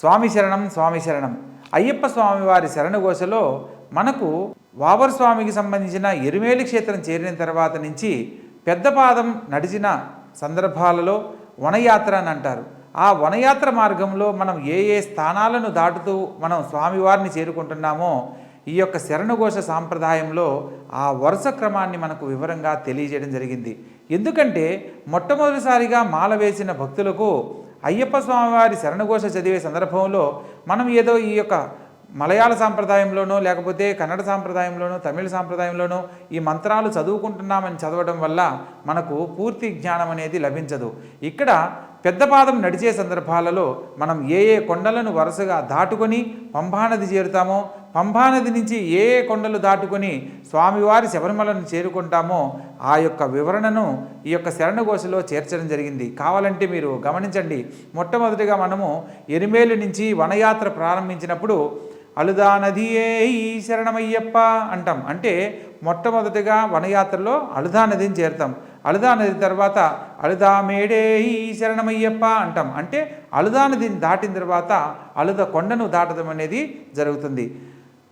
స్వామి శరణం స్వామి శరణం. అయ్యప్ప స్వామి వారి శరణఘోషలో మనకు వావర్ స్వామికి సంబంధించిన ఎరుమేలి క్షేత్రం చేరిన తర్వాత నుంచి పెద్దపాదం నడిచిన సందర్భాలలో వనయాత్ర అని అంటారు. ఆ వనయాత్ర మార్గంలో మనం ఏ ఏ స్థానాలను దాటుతూ మనం స్వామివారిని చేరుకుంటున్నామో ఈ యొక్క శరణఘోష సాంప్రదాయంలో ఆ వరుస క్రమాన్ని మనకు వివరంగా తెలియజేయడం జరిగింది. ఎందుకంటే మొట్టమొదటిసారిగా మాల వేసిన భక్తులకు అయ్యప్ప స్వామివారి శరణఘోష చదివే సందర్భంలో మనం ఏదో ఈ యొక్క మలయాళ సాంప్రదాయంలోనో లేకపోతే కన్నడ సాంప్రదాయంలోనో తమిళ సాంప్రదాయంలోనో ఈ మంత్రాలు చదువుకుంటున్నామని చదవడం వల్ల మనకు పూర్తి జ్ఞానం అనేది లభించదు. ఇక్కడ పెద్ద పాదం నడిచే సందర్భాలలో మనం ఏ ఏ కొండలను వరుసగా దాటుకొని పంభానది చేరుతామో పంభానది నుంచి ఏ ఏ కొండలు దాటుకొని స్వామివారి శబరిమలను చేరుకుంటామో ఆ యొక్క వివరణను ఈ యొక్క శరణఘోషలో చేర్చడం జరిగింది. కావాలంటే మీరు గమనించండి. మొట్టమొదటిగా మనము ఎరిమేలు నుంచి వనయాత్ర ప్రారంభించినప్పుడు అలుదా నదియే ఈ శరణమయ్యప్ప అంటాం. అంటే మొట్టమొదటిగా వనయాత్రలో అలుదా నదిని చేరుతాం. అలుదా నది తర్వాత అలుదా మేడే ఈ శరణమయ్యప్ప అంటాం. అంటే అలుదా నదిని దాటిన తర్వాత అలుద కొండను దాటడం అనేది జరుగుతుంది.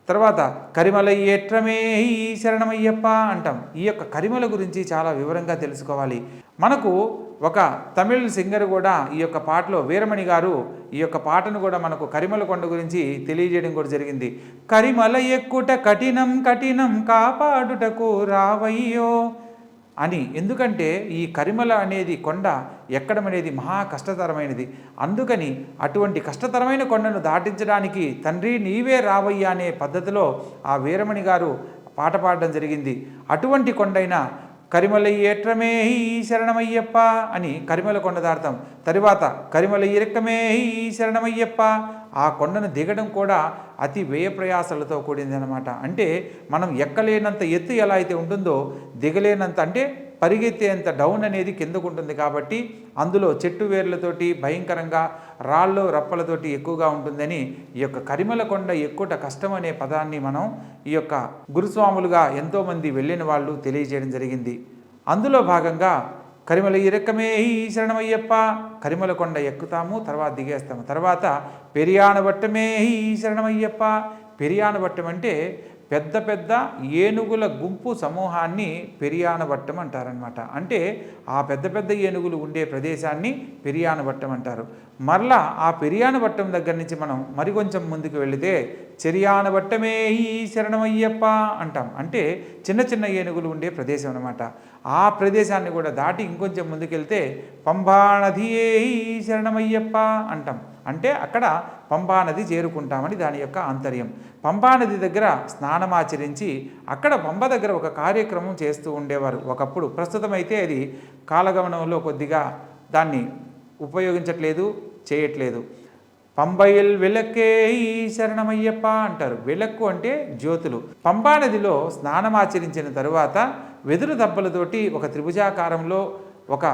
తర్వాత కరిమల ఏట్రమే ఈ శరణమయ్యప్ప అంటాం. ఈ యొక్క కరిమల గురించి చాలా వివరంగా తెలుసుకోవాలి. మనకు ఒక తమిళ్ సింగర్ కూడా ఈ యొక్క పాటలో వీరమణి గారు ఈ యొక్క పాటను కూడా మనకు కరిమల కొండ గురించి తెలియజేయడం కూడా జరిగింది. కరిమల ఎక్కుట కఠినం కఠినం కాపాడుటకు రావయ్యో అని. ఎందుకంటే ఈ కరిమల అనేది కొండ ఎక్కడం అనేది మహా కష్టతరమైనది. అందుకని అటువంటి కష్టతరమైన కొండను దాటించడానికి తండ్రి నీవే రావయ్యా అనే పద్ధతిలో ఆ వీరమణి గారు పాట పాడడం జరిగింది. అటువంటి కొండైన కరిమల ఏట్రమే ఈ శరణమయ్యప్ప అని కరిమల కొండ దాడతాం తరువాత కరిమల ఇరక్కమే ఈ శరణమయ్యప్ప ఆ కొండను దిగడం కూడా అతి వ్యయ ప్రయాసాలతో కూడింది అనమాట అంటే మనం ఎక్కలేనంత ఎత్తు ఎలా అయితే ఉంటుందో దిగలేనంత అంటే పరిగెత్తేంత డౌన్ అనేది కిందకు ఉంటుంది కాబట్టి అందులో చెట్టు వేర్లతోటి భయంకరంగా రాళ్ళు రప్పలతోటి ఎక్కువగా ఉంటుందని ఈ యొక్క కరిమల కొండ ఎక్కుట కష్టం అనే పదాన్ని మనం ఈ యొక్క గురుస్వాములుగా ఎంతోమంది వెళ్ళిన వాళ్ళు తెలియజేయడం జరిగింది. అందులో భాగంగా కరిమల ఇరకమేహి ఈ శరణమయ్యప్ప. కరిమల కొండ ఎక్కుతాము తర్వాత దిగేస్తాము. తర్వాత పెరియాన ఈ శరణమయ్యప్ప. పెరియాన వట్టం అంటే పెద్ద పెద్ద ఏనుగుల గుంపు సమూహాన్ని పెరియానవట్టం అంటారనమాట అంటే ఆ పెద్ద పెద్ద ఏనుగులు ఉండే ప్రదేశాన్ని పెరియానవట్టం అంటారు. మరలా ఆ పెరియానవట్టం దగ్గర నుంచి మనం మరికొంచెం ముందుకు వెళితే చెరియానవట్టమే ఈ శరణమయ్యప్ప అంటాం. అంటే చిన్న చిన్న ఏనుగులు ఉండే ప్రదేశం అనమాట ఆ ప్రదేశాన్ని కూడా దాటి ఇంకొంచెం ముందుకెళ్తే పంబానదియే ఈ శరణమయ్యప్ప అంటాం. అంటే అక్కడ పంబానది చేరుకుంటామని దాని యొక్క ఆంతర్యం. పంబానది దగ్గర స్నానమాచరించి అక్కడ పంబ దగ్గర ఒక కార్యక్రమం చేస్తూ ఉండేవారు. ఒకప్పుడు ప్రస్తుతం అయితే అది కాలగమనంలో కొద్దిగా దాన్ని ఉపయోగించట్లేదు చేయట్లేదు. పంబయల్ విలక్కే శరణమయ్యప్ప అంటారు. వెలక్కు అంటే జ్యోతులు. పంబా నదిలో స్నానమాచరించిన తరువాత వెదురు దెబ్బలతోటి ఒక త్రిభుజాకారంలో ఒక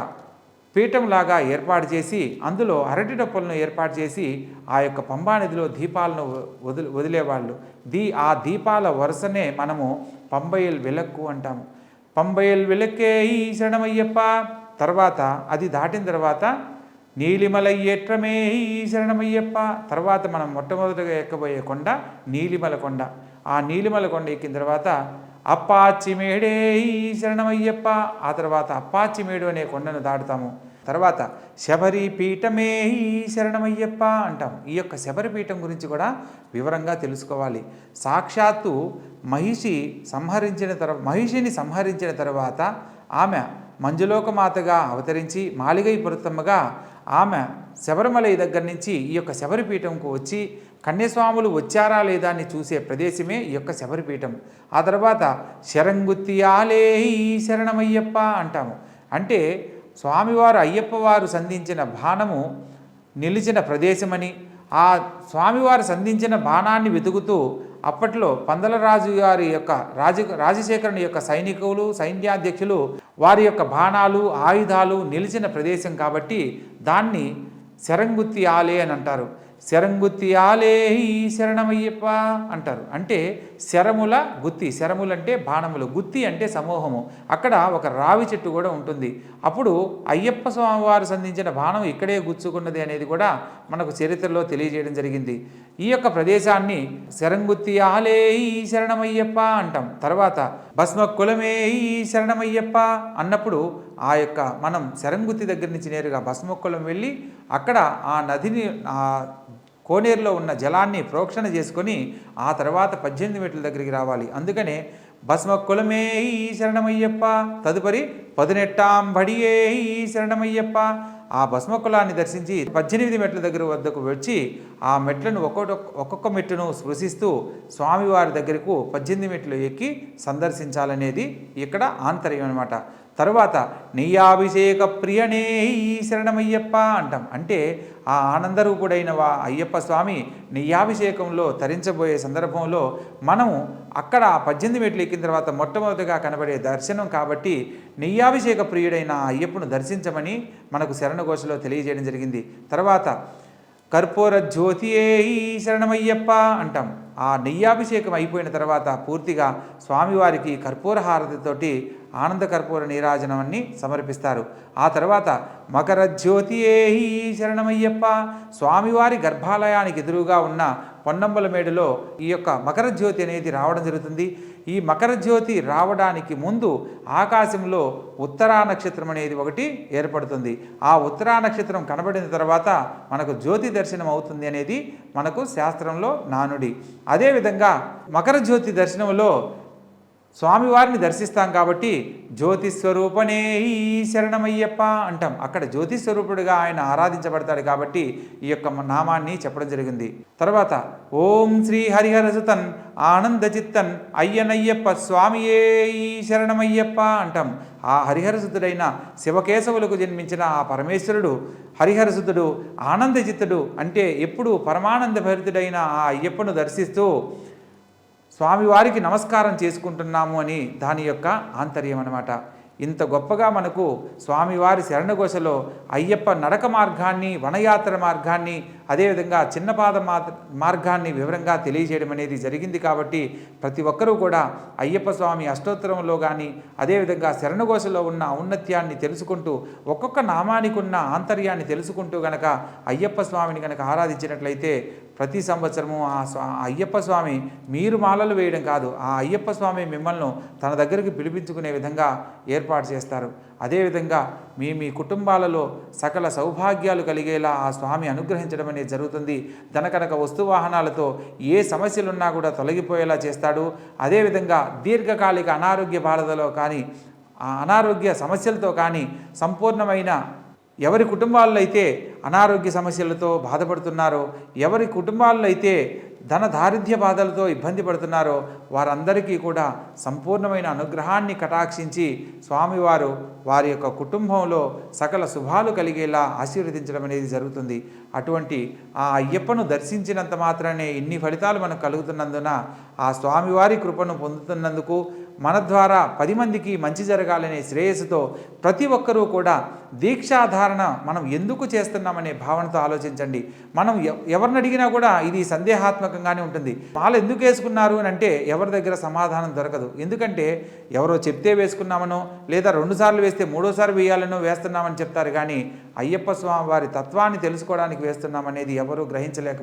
పీఠంలాగా ఏర్పాటు చేసి అందులో అరటి డప్పులను ఏర్పాటు చేసి ఆ యొక్క పంబా నదిలో దీపాలను వదిలి వదిలేవాళ్ళు. దీ ఆ దీపాల వరుసనే మనము పంబయల్ వెలక్కు అంటాము. పంబయల్ వెలక్కే ఈ శరణమయ్యప్ప. తర్వాత అది దాటిన తర్వాత నీలిమల ఏట్రమే ఈ శరణమయ్యప్ప. తర్వాత మనం మొట్టమొదటిగా ఎక్కబోయే కొండ నీలిమల కొండ. ఆ నీలిమల కొండ ఎక్కిన తర్వాత అప్పాచిమేడే ఈ శరణమయ్యప్ప. ఆ తర్వాత అప్పాచిమేడు అనే కొండను దాటుతాము. తర్వాత శబరి పీఠమే ఈ శరణమయ్యప్ప అంటాం ఈ యొక్క శబరి పీఠం గురించి కూడా వివరంగా తెలుసుకోవాలి. సాక్షాత్తు మహిషి సంహరించిన తర్వాత మహిషిని సంహరించిన తర్వాత ఆమె మంజులోకమాతగా అవతరించి మాలిగై పురతమ్మగా ఆమె శబరిమలై దగ్గర నుంచి ఈ యొక్క శబరిపీఠంకు వచ్చి కన్యస్వాములు వచ్చారా లేదా అని చూసే ప్రదేశమే ఈ యొక్క శబరిపీఠం. ఆ తర్వాత శరంగుత్తియాలే ఈ శరణమయ్యప్ప అంటాము. అంటే స్వామివారు అయ్యప్ప వారు సంధించిన బాణము నిలిచిన ప్రదేశమని ఆ స్వామివారు సంధించిన బాణాన్ని వెతుకుతూ అప్పట్లో పందలరాజు గారి యొక్క రాజ రాజశేఖరుని యొక్క సైనికులు సైన్యాధ్యక్షులు వారి యొక్క బాణాలు ఆయుధాలు నిలిచిన ప్రదేశం కాబట్టి దాన్ని శరంగుత్తి ఆలే అని అంటారు. శరంగుత్తి ఆలే శరణమయ్యప్ప అంటారు. అంటే శరముల గుత్తి శరములు అంటే బాణములు గుత్తి అంటే సమూహము. అక్కడ ఒక రావి చెట్టు కూడా ఉంటుంది. అప్పుడు అయ్యప్ప స్వామివారు సంధించిన బాణం ఇక్కడే గుచ్చుకున్నది అనేది కూడా మనకు చరిత్రలో తెలియజేయడం జరిగింది. ఈ యొక్క ప్రదేశాన్ని శరంగుత్తి ఆలే శరణమయ్యప్ప అంటాం. తర్వాత భస్మ కులమే శరణమయ్యప్ప అన్నప్పుడు ఆ యొక్క మనం శరంగుతి దగ్గర నుంచి నేరుగా భస్మకులం వెళ్ళి అక్కడ ఆ నదిని ఆ కోనేరులో ఉన్న జలాన్ని ప్రోక్షణ చేసుకొని ఆ తర్వాత పద్దెనిమిది మీటర్ల దగ్గరికి రావాలి. అందుకనే భస్మ కులమే శరణమయ్యప్ప తదుపరి పదునెట్టాం బడియే శరణమయ్యప్ప. ఆ భస్మ కులాన్ని దర్శించి పద్దెనిమిది మెట్ల దగ్గర వద్దకు వచ్చి ఆ మెట్లను ఒక్కొక్క ఒక్కొక్క మెట్టును స్పృశిస్తూ స్వామివారి దగ్గరకు పద్దెనిమిది మెట్లు ఎక్కి సందర్శించాలనేది ఇక్కడ ఆంతర్యం అనమాట తరువాత నెయ్యాభిషేక ప్రియనే శరణమయ్యప్ప అంటాం. అంటే ఆ ఆనందరూపుడైన వా అయ్యప్ప స్వామి నెయ్యాభిషేకంలో తరించబోయే సందర్భంలో మనము అక్కడ పద్దెనిమిది మెట్లు ఎక్కిన తర్వాత మొట్టమొదటిగా కనబడే దర్శనం కాబట్టి నెయ్యాభిషేక ప్రియుడైన ఆ అయ్యప్పను దర్శించమని మనకు శరణఘోషలో తెలియజేయడం జరిగింది. తర్వాత కర్పూర జ్యోతియే శరణమయ్యప్ప అంటాం. ఆ నెయ్యాభిషేకం అయిపోయిన తర్వాత పూర్తిగా స్వామివారికి కర్పూర హారతితోటి ఆనంద కర్పూర నీరాజనాన్ని సమర్పిస్తారు. ఆ తర్వాత మకర జ్యోతియేహి శరణమయ్యప్ప స్వామివారి గర్భాలయానికి ఎదురుగా ఉన్న పొన్నంబల మేడులో ఈ యొక్క మకర జ్యోతి అనేది రావడం జరుగుతుంది. ఈ మకర జ్యోతి రావడానికి ముందు ఆకాశంలో ఉత్తరా నక్షత్రం అనేది ఒకటి ఏర్పడుతుంది. ఆ ఉత్తరా నక్షత్రం కనబడిన తర్వాత మనకు జ్యోతి దర్శనం అవుతుంది అనేది మనకు శాస్త్రంలో నానుడి. అదేవిధంగా మకర జ్యోతి దర్శనంలో స్వామివారిని దర్శిస్తాం కాబట్టి జ్యోతిస్వరూపనే ఈ శరణమయ్యప్ప అంటాం. అక్కడ జ్యోతిస్వరూపుడిగా ఆయన ఆరాధించబడతాడు కాబట్టి ఈ యొక్క నామాన్ని చెప్పడం జరిగింది. తర్వాత ఓం శ్రీ హరిహరసుతన్ ఆనందచిత్తన్ అయ్యనయ్యప్ప స్వామియే ఈ శరణమయ్యప్ప అంటాం. ఆ హరిహరసుతుడైన శివకేశవులకు జన్మించిన ఆ పరమేశ్వరుడు హరిహరసుతుడు ఆనందచిత్తుడు అంటే ఎప్పుడు పరమానంద భరితుడైన ఆ అయ్యప్పను దర్శిస్తూ స్వామివారికి నమస్కారం చేసుకుంటున్నాము అని దాని యొక్క ఆంతర్యం అన్నమాట. ఇంత గొప్పగా మనకు స్వామివారి శరణఘోషలో అయ్యప్ప నడక మార్గాన్ని వనయాత్ర మార్గాన్ని అదేవిధంగా చిన్నపాద మార్గాన్ని వివరంగా తెలియజేయడం అనేది జరిగింది కాబట్టి ప్రతి ఒక్కరూ కూడా అయ్యప్ప స్వామి అష్టోత్తరంలో కానీ అదేవిధంగా శరణఘోషలో ఉన్న ఔన్నత్యాన్ని తెలుసుకుంటూ ఒక్కొక్క నామానికి ఉన్న ఆంతర్యాన్ని తెలుసుకుంటూ గనక అయ్యప్ప స్వామిని గనక ఆరాధించినట్లయితే ప్రతి సంవత్సరము ఆ స్వా అయ్యప్ప స్వామి మీరు మాలలు వేయడం కాదు ఆ అయ్యప్ప స్వామి మిమ్మల్ని తన దగ్గరికి పిలిపించుకునే విధంగా ఏర్పాటు చేస్తారు. అదేవిధంగా మీ మీ కుటుంబాలలో సకల సౌభాగ్యాలు కలిగేలా ఆ స్వామి అనుగ్రహించడం అనేది జరుగుతుంది. ధనకనక వస్తు వాహనాలతో ఏ సమస్యలున్నా కూడా తొలగిపోయేలా చేస్తాడు. అదేవిధంగా దీర్ఘకాలిక అనారోగ్య బాధలో కానీ ఆ అనారోగ్య సమస్యలతో కానీ సంపూర్ణమైన ఎవరి కుటుంబాల్లో అయితే అనారోగ్య సమస్యలతో బాధపడుతున్నారో ఎవరి కుటుంబాల్లో అయితే ధన దారిద్ర్య బాధలతో ఇబ్బంది పడుతున్నారో వారందరికీ కూడా సంపూర్ణమైన అనుగ్రహాన్ని కటాక్షించి స్వామివారు వారి యొక్క కుటుంబంలో సకల శుభాలు కలిగేలా ఆశీర్వదించడం అనేది జరుగుతుంది. అటువంటి ఆ అయ్యప్పను దర్శించినంత మాత్రమే ఇన్ని ఫలితాలు మనకు కలుగుతున్నందున ఆ స్వామివారి కృపను పొందుతున్నందుకు మన ద్వారా పది మందికి మంచి జరగాలనే శ్రేయస్సుతో ప్రతి ఒక్కరూ కూడా దీక్షాధారణ మనం ఎందుకు చేస్తున్నామనే భావనతో ఆలోచించండి. మనం ఎవరిని అడిగినా కూడా ఇది సందేహాత్మకంగానే ఉంటుంది. మాల ఎందుకు వేసుకున్నారు అని అంటే ఎవరి దగ్గర సమాధానం దొరకదు. ఎందుకంటే ఎవరో చెప్తే వేసుకున్నామనో లేదా రెండుసార్లు వేస్తే మూడోసారి వేయాలనో వేస్తున్నామని చెప్తారు కానీ అయ్యప్ప స్వామి వారి తత్వాన్ని తెలుసుకోవడానికి వేస్తున్నామనేది ఎవరూ గ్రహించలేక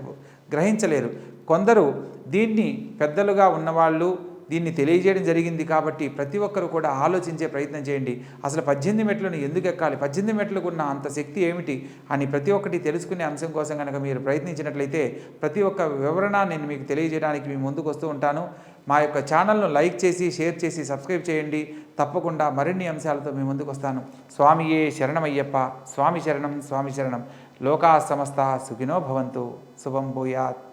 గ్రహించలేరు. కొందరు దీన్ని పెద్దలుగా ఉన్నవాళ్ళు దీన్ని తెలియజేయడం జరిగింది కాబట్టి ప్రతి ఒక్కరు కూడా ఆలోచించే ప్రయత్నం చేయండి. అసలు పద్దెనిమిది మెట్లను ఎందుకు ఎక్కాలి? పద్దెనిమిది మెట్లకు ఉన్న అంత శక్తి ఏమిటి? అని ప్రతి ఒక్కటి తెలుసుకునే అంశం కోసం కనుక మీరు ప్రయత్నించినట్లయితే ప్రతి ఒక్క వివరణ నేను మీకు తెలియజేయడానికి మీ ముందుకు వస్తూ ఉంటాను. మా యొక్క ఛానల్ను లైక్ చేసి షేర్ చేసి సబ్స్క్రైబ్ చేయండి. తప్పకుండా మరిన్ని అంశాలతో మీ ముందుకు వస్తాను. స్వామియే శరణమయ్యప్ప. స్వామి శరణం స్వామి శరణం. లోకా సమస్త సుఖినో భవంతు. శుభం భూయాత్.